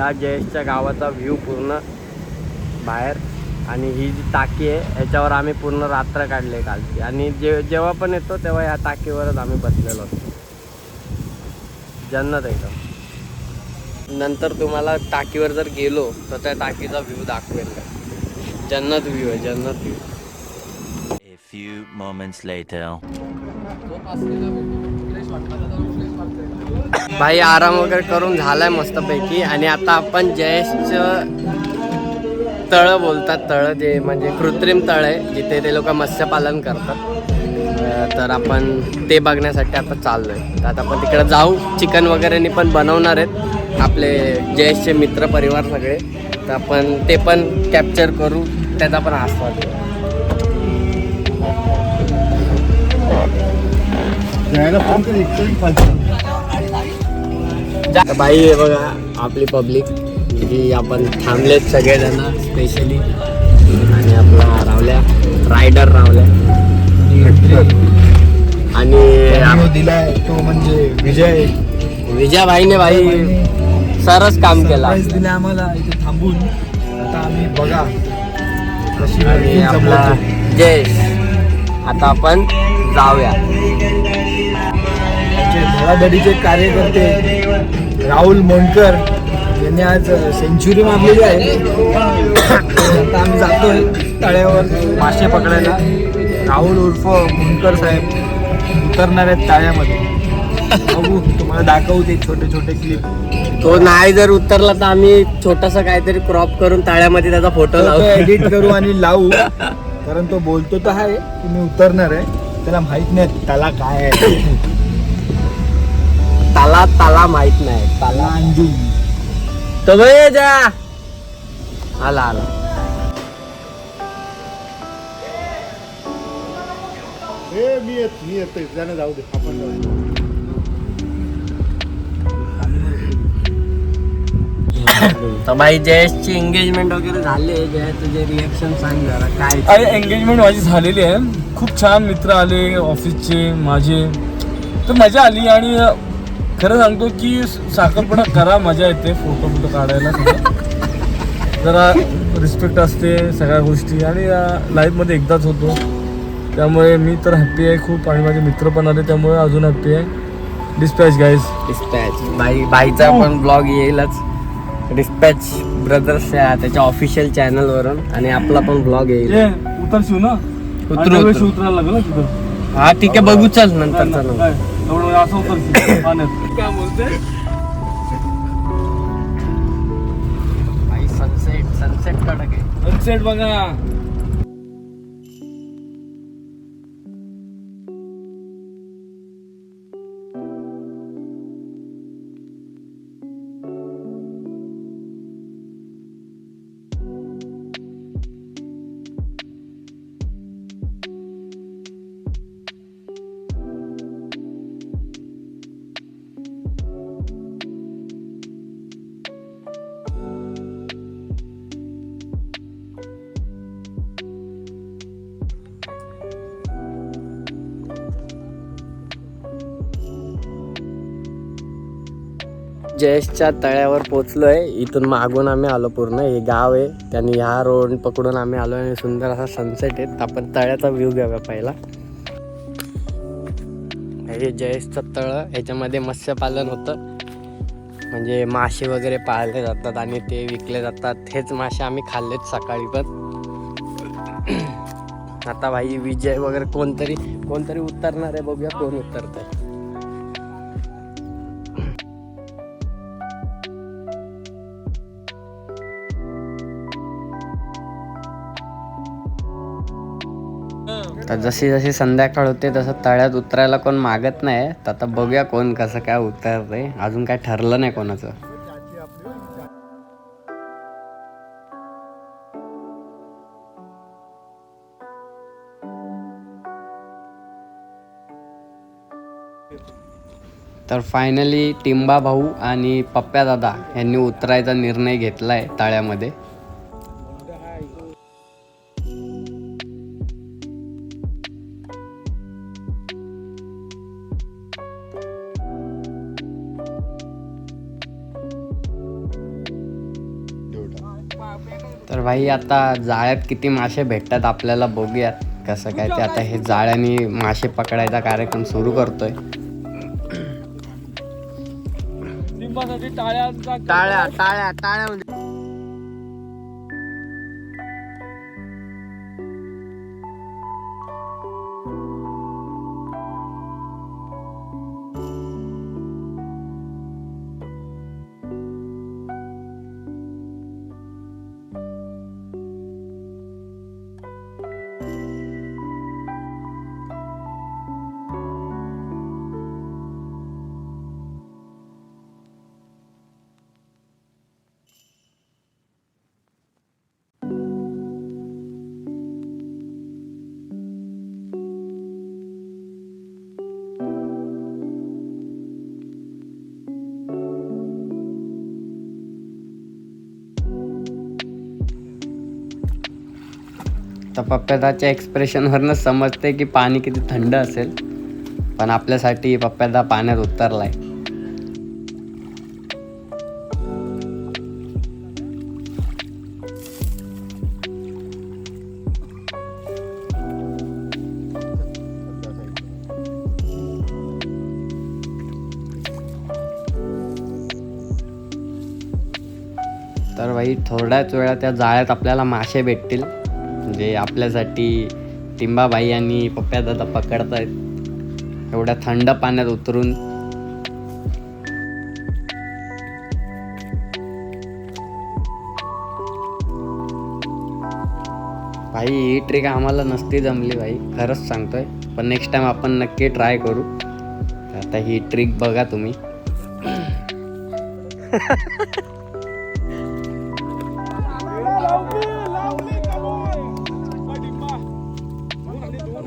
हा जयेशच्या गावाचा व्ह्यू पूर्ण बाहेर. आणि ही जी टाकी आहे याच्यावर आम्ही पूर्ण रात्र काढले कालची. आणि जे जेव्हा पण येतो तेव्हा या टाकीवरच आम्ही बसलेलो असतो. जन्नत एकदम. नंतर तुम्हाला टाकीवर जर गेलो तर त्या टाकीचा व्ह्यू दाखवेल. का जन्नत व्ह्यू आहे जन्नत view A few moments later. भाई आराम वगैरे करून झालाय मस्तपैकी. आणि आता आपण जयेशचं तळ बोलतात. तळ जे म्हणजे कृत्रिम तळ आहे जिथे ते लोक मत्स्यपालन करतात. तर आपण ते बघण्यासाठी आता चाललोय. तर आता आपण तिकडे जाऊ. चिकन वगैरे पण बनवणार आहेत आपले जयेशचे मित्र परिवार सगळे. तर आपण ते पण कॅप्चर करू. त्याचा पण आस्वाद घेऊ. तर बाई आहे बघा आपली पब्लिक जी आपण थांबलेत सगळेजण स्पेशली आणि आपला रावल्या रायडर रावल्या. आणि आप- दिलाय तो म्हणजे विजय. विजयाबाईने भाई सरस काम केला. दिले आम्हाला इथे थांबून. आता आम्ही बघा. कशी आणि आपला. जयेश. आता आपण जाऊया. धडाधडीचे कार्यकर्ते. राहुल मोंडकर यांनी आज सेंचुरी मारलेली आहे. आता आम्ही जातोय तळ्यावर मासे पकडायला. राहुल उर्फ मोंडकर साहेब उतरणार आहेत तळ्यामध्ये. बघू तुम्हाला दाखवू ते छोटे छोटे क्लिप तो नाही जर उतरला तर आम्ही छोटस काहीतरी क्रॉप करून ताळ्यामध्ये त्याचा फोटो लावू. एडिट करू आणि लावू. कारण तो बोलतो तर आहे की मी उतरणार आहे. त्याला माहीत नाही त्याला काय आहे. ताला ताला माहीत नाही. ताला त्याला अंजू तो बघ जा. आला आला. मी येत मी येतोय. त्याने जाऊ दे. आपण जाऊ तर बाई जयेशची एंगेजमेंट वगैरे झाली आहे. जय तुझे रिएक्शन सांग जरा. काय अरे एंगेजमेंट माझी झालेली आहे. खूप छान मित्र आले ऑफिसचे माझे. तर मजा आली आणि खरं सांगतो की साखरपडा करा मजा येते. फोटो फोटो काढायला. जरा रिस्पेक्ट असते सगळ्या गोष्टी. आणि लाईफमध्ये एकदाच होतो. त्यामुळे मी तर हॅप्पी आहे खूप. आणि माझे मित्र पण आले त्यामुळे अजून हॅप्पी आहे. डिस्पॅच गाईज डिस्पॅच बाई बाईचा पण ब्लॉग येईलच. डिस्पॅच ब्रदर्स त्याच्या ऑफिशियल चॅनल वरून. आणि आपला पण ब्लॉग येईल. ये उतरशीव ना. उतरू. उतरायला लागलं हा ठीक आहे बघू चल नंतर? चल एवढं वेळ असं उतरशील पाण्यात काय बोलते बाई सनसेट सनसेट कडक आहे सनसेट बघा जयेशच्या तळ्यावर पोचलोय इथून मागून आम्ही आलो पूर्ण. हे गाव आहे. त्यांनी ह्या रोड पकडून आम्ही आलो आणि सुंदर असा सनसेट आहे. आपण तळ्याचा व्ह्यू घ्यावा पहिला. हे जयेशचं तळ ह्याच्यामध्ये मत्स्यपालन होतं. म्हणजे मासे वगैरे पाळले जातात आणि ते विकले जातात. हेच मासे आम्ही खाल्लेत सकाळी पण. आता भाई विजय वगैरे कोणतरी कोणतरी उतरणार आहे बघूया कोण उतरत आहे तर जशी जशी संध्याकाळ होते तसं तळ्यात उतरायला कोण मागत नाही. तर आता बघूया कोण कसं काय उतरते अजून काय ठरलं नाही कोणाचं. तर फायनली टिंबा भाऊ आणि पप्प्या दादा यांनी उतरायचा निर्णय घेतलाय तळ्यामध्ये. तर भाई आता जाळ्यात किती मासे भेटतात आपल्याला बघूयात. कसं काय ते आता हे जाळ्याने मासे पकडायचा कार्यक्रम सुरू करतोय. टाळ्या टाळ्या टाळ्या तर पप्प्यादाच्या एक्सप्रेशनवरनं समजते की पाणी किती थंड असेल. पण आपल्यासाठी पप्प्यादा पाण्यात उतरलाय. तर भाई थोड्याच वेळा त्या जाळ्यात आपल्याला मासे भेटतील. म्हणजे आपल्यासाठी टिंबाबाई आणि पप्प्या दादा पकडतायत. एवढ्या थंड पाण्यात उतरून. भाई ही ट्रिक आम्हाला नसती जमली भाई. खरंच सांगतोय. पण नेक्स्ट टाइम आपण नक्की ट्राय करू. आता ही ट्रिक बघा तुम्ही.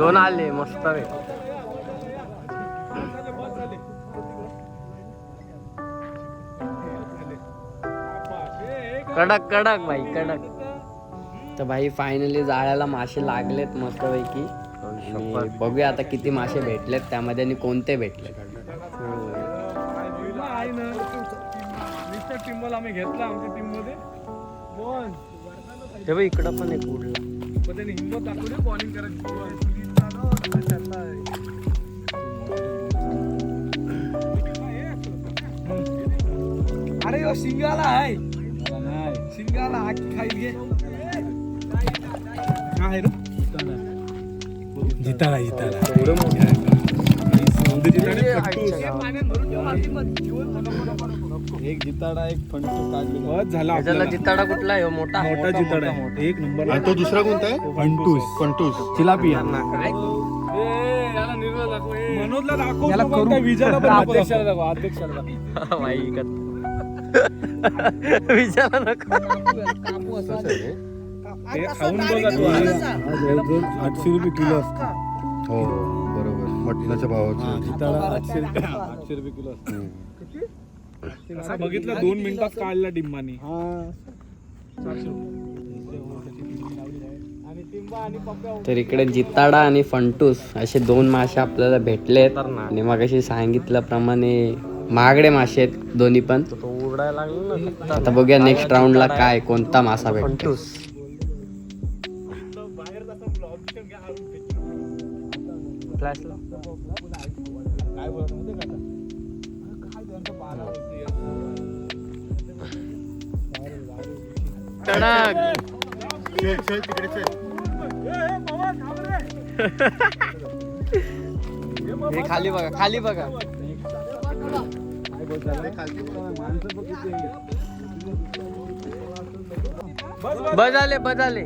दोन आले मस्त रे कडक कडक भाई कडक. तर भाई फायनली जाळ्याला मासे लागलेत मस्तपैकी. आणि बघूया आता किती मासे भेटलेत त्यामध्ये आणि कोणते भेटले बघ इकडं पण एक उडला. हिंमत दाखवली बॉलिंग करायची अरे यो शिंगाला आहे शिंगाला आखी खाईल घे काय रे जिताला जिताला एक जिताडा एक फंटू काढली झाला त्याच्याला जिताडा कुठला आहे? हो? मोठा. मोठा जिताडा आहे. एक नंबर. आणि तो दुसरा कोणता आहे? फंटूस मनोजला दाखव याला करू अध्यक्षाला दाखव अध्यक्षाला दाखव. भाई विचारा नको. हे खाऊन बघा तू आठशे रुपये किलो असतो हो बरोबर. मटणाच्या भावाचं. जिताडा आठशे आठशे रुपये किलो असतो असं बघितलं दोन मिनिटात काढला डिंबानी तर इकडे जिताडा आणि फंटूस असे दोन मासे आपल्याला भेटलेत. आणि मग अशी सांगितल्याप्रमाणे महागडे मासे आहेत दोन्ही पण. आता बघूया नेक्स्ट राऊंडला काय कोणता मासा भेटतो. चल चल हे खाली बघा खाली बघा. आले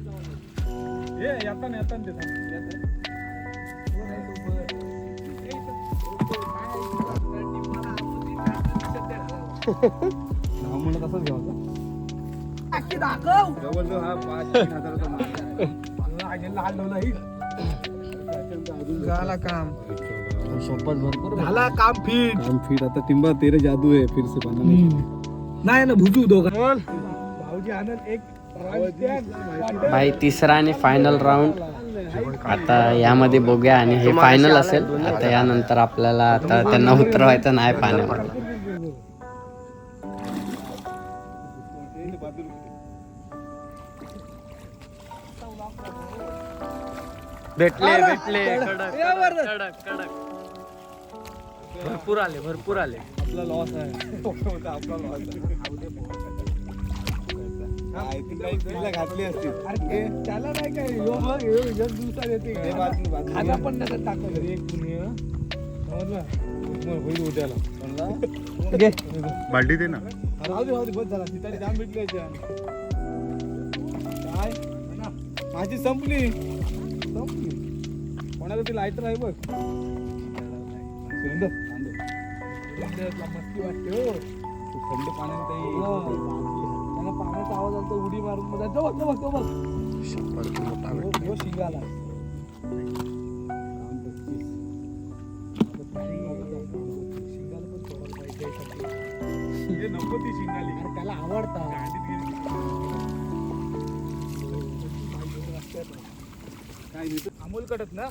हे येताना येताना म्हणत असंच घ्यावं जवळजवळ हा पाच तीन हजाराचा माल आहे. झाला काम. सोपत भरपूर. झाला काम फिट. काम फिर आता टिंबा तेरे जादू है फिर से पाना नहीं. ना भुजू दोघं. भाऊजी आनंद एक भाई तिसरा आणि फायनल राऊंड आता यामध्ये बघूया आणि हे फायनल असेल. आता यानंतर आपल्याला आता त्यांना उतरवायचं नाही पाण्यावर भेटले भेटले. कडक कडक कडक कडक भरपूर आले भरपूर आले. आपला लॉस आहे. आपला लॉस घातली असतील. अरे त्याला नाही काय यो मग यो एक दिवसात येते. खाना पण नाही टाकलं एक समजलं? होईल उद्याला. बाल्टी दे ना. राहू दे राहू दे बस झाला. तिथं जाम भेटले काय? माझी संपली. संपली. कोणाला ती लायटर आहे बघ. सुंदर सुंदर मस्ती वाटते हो. थंड पाण्यात त्यांना पाण्याचा आवाज आला तर उडी मारून बघा तो बघ तो बघ तो बघ हो, हो, शिंगाला. शिंगाला. नको ती शिंगाली. त्याला आवडतात अमोल कडक ना?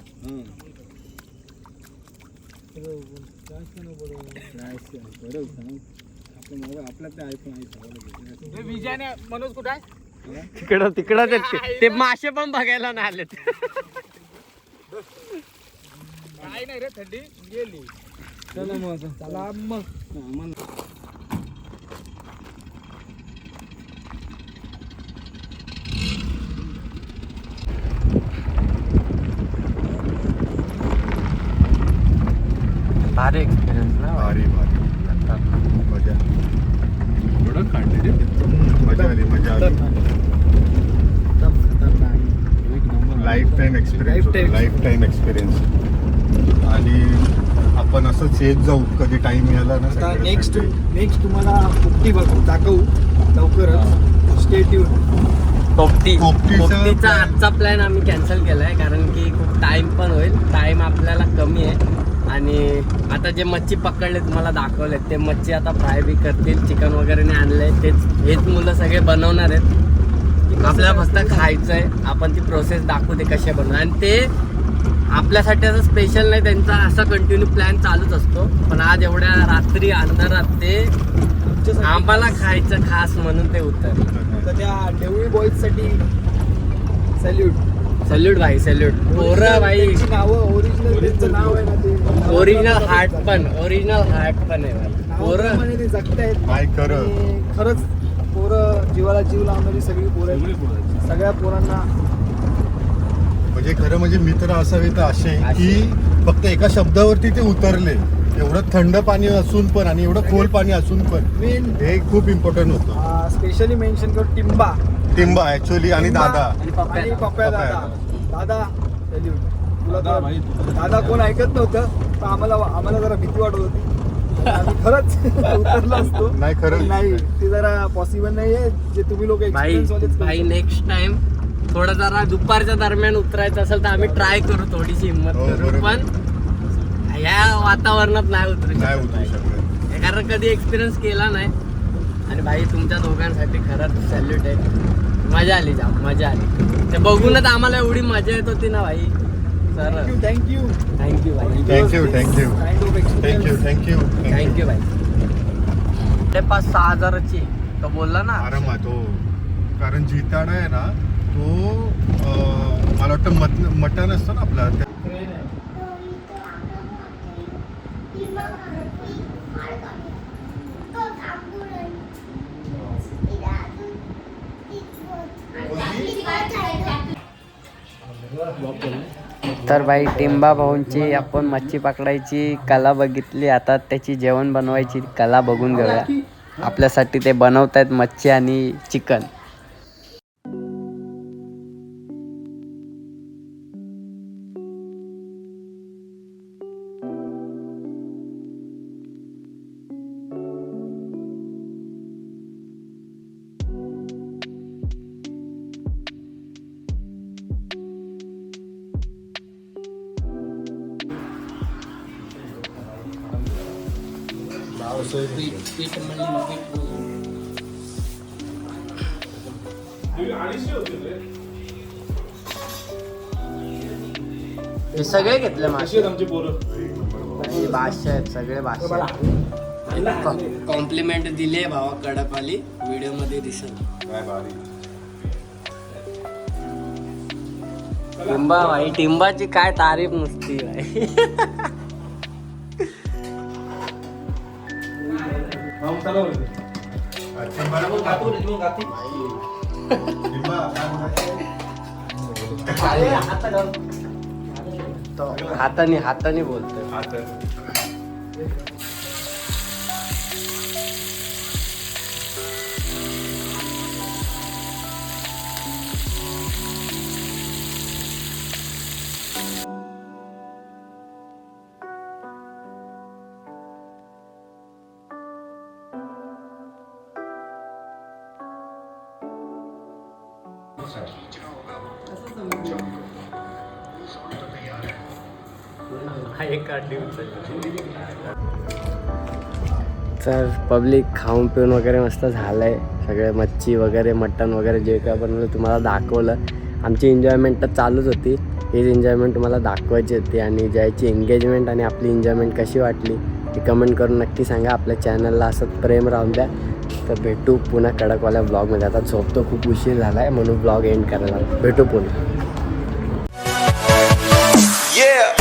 विजयाने मनोज कुठे आहे? तिकडं तिकडं ते- ते मासे पण बघायला नाही आलेत. काय नाही रे थंडी गेली. चला मग. चला मग भारी एक्सपिरियन्स ना भारी भारी मजा मजा आली मजा आली life time experience life time experience आणि आपण असंच येत जाऊ कधी टाइम मिळाला ना नेक्स्ट. नेक्स्ट तुम्हाला पोपटी बघू दाखवू लवकरच. स्टेट येऊन पोपटी. पोपटीचं. आजचा प्लॅन आम्ही कॅन्सल केलाय कारण की खूप टाइम पण होईल. टाइम आपल्याला कमी आहे. आणि आता जे मच्छी पकडले तुम्हाला दाखवलेत ते मच्छी आता फ्राय बी करतील चिकन वगैरे नाही आणलंय. तेच हेच मुलं सगळे बनवणार आहेत. आपल्याला फक्त खायचंय. आपण ती प्रोसेस दाखवू दे कसे बनवणार आणि ते आपल्यासाठी असं स्पेशल नाही त्यांचा असा कंटिन्यू प्लॅन चालूच असतो. पण आज एवढ्या रात्री अंधारात ते आम्हाला खायचं खास म्हणून ते उतर तर त्या डेवळी बॉईजसाठी सल्यूट सल्यूट भाई सल्यूट पोरं भाई. नावं ओरिजिनल त्यांचं नाव आहे ना ते. ओरिजिनल हार्ट पण ओरिजिनल हार्ट पण आहे भाई. पोरं. ते जगतायत. खरंच पोरं जीवाला जीव लावणारी सगळी पोरं आहेत. सगळ्या पोरांना म्हणजे खरं म्हणजे मित्र असावे तर असे की फक्त एका शब्दावरती ते उतरले. एवढं थंड पाणी असून पण आणि एवढं खोल पाणी असून पण मेन हे खूप इम्पॉर्टंट होतं. स्पेशली मेन्शन करू टिंबा. टिंबा ऍक्च्युली आणि टिंबा दादा. आणि पप्या. आणि पप्या दादा. दादा. salute. तुला तर दादा कोण ऐकत नव्हतं पण आम्हाला आम्हाला जरा भीती वाटत होती. आम्ही खरंच उतरलो असतो नाही, खरंच. पण नाही ते जरा पॉसिबल नाहीये जे तुम्ही लोक भाई. नेक्स्ट टाइम थोडं जरा दुपारच्या दरम्यान उतरायचं असेल तर आम्ही ट्राय करू थोडीशी हिंमत हो, करू बरोबर. पण या वातावरणात नाही उतरू नाही शकत उतरू भाई. शकत हे कारण कधी एक्सपिरियन्स केला नाही आणि भाई तुमच्या दोघांसाठी खरंच सॅल्यूट आहे मजा आली जाम मजा आली ते बघूनच आम्हाला एवढी मजा येत होती ना भाई sir thank you thank you thank you भाई thank you thank you thank you experience thank you thank you भाई ते पाच सहा हजाराची. तो बोलला ना. आरामात हो कारण जिताडा आहे ना तो अं, मला वाटतं मट मटण असतं ना आपला. तर भाई टिंबा भाऊंची आपण मच्छी पकडायची कला बघितली. आता त्याची जेवण बनवायची कला बघून घेऊया. आपल्यासाठी ते बनवतायत मच्छी आणि चिकन. हे सगळे घेतले मासे. आमची पोरं? भाषे आहेत सगळे भाषे. कॉम्प्लिमेंट दिली भावा कडकवाली. व्हिडिओमध्ये दिसेल. टिंबा भाई टिंबाची काय तारीफ नुसती भाई. हाताने हाताने बोलतोय तर पब्लिक खाऊन पिऊन वगैरे मस्त झालंय. सगळे मच्छी वगैरे मटण वगैरे जे काय बनवलं तुम्हाला दाखवलं. आमची एन्जॉयमेंट तर चालूच होती. हीच एन्जॉयमेंट तुम्हाला दाखवायची होती आणि ज्याची एंगेजमेंट आणि आपली एन्जॉयमेंट कशी वाटली ती कमेंट करून नक्की सांगा. आपल्या चॅनलला असंच प्रेम राहून द्या. तर भेटू पुन्हा कडकवाल्या ब्लॉगमध्ये आता झोपतो खूप उशीर झाला आहे म्हणून ब्लॉग एंड करायला. भेटू पुन्हा. Yeah.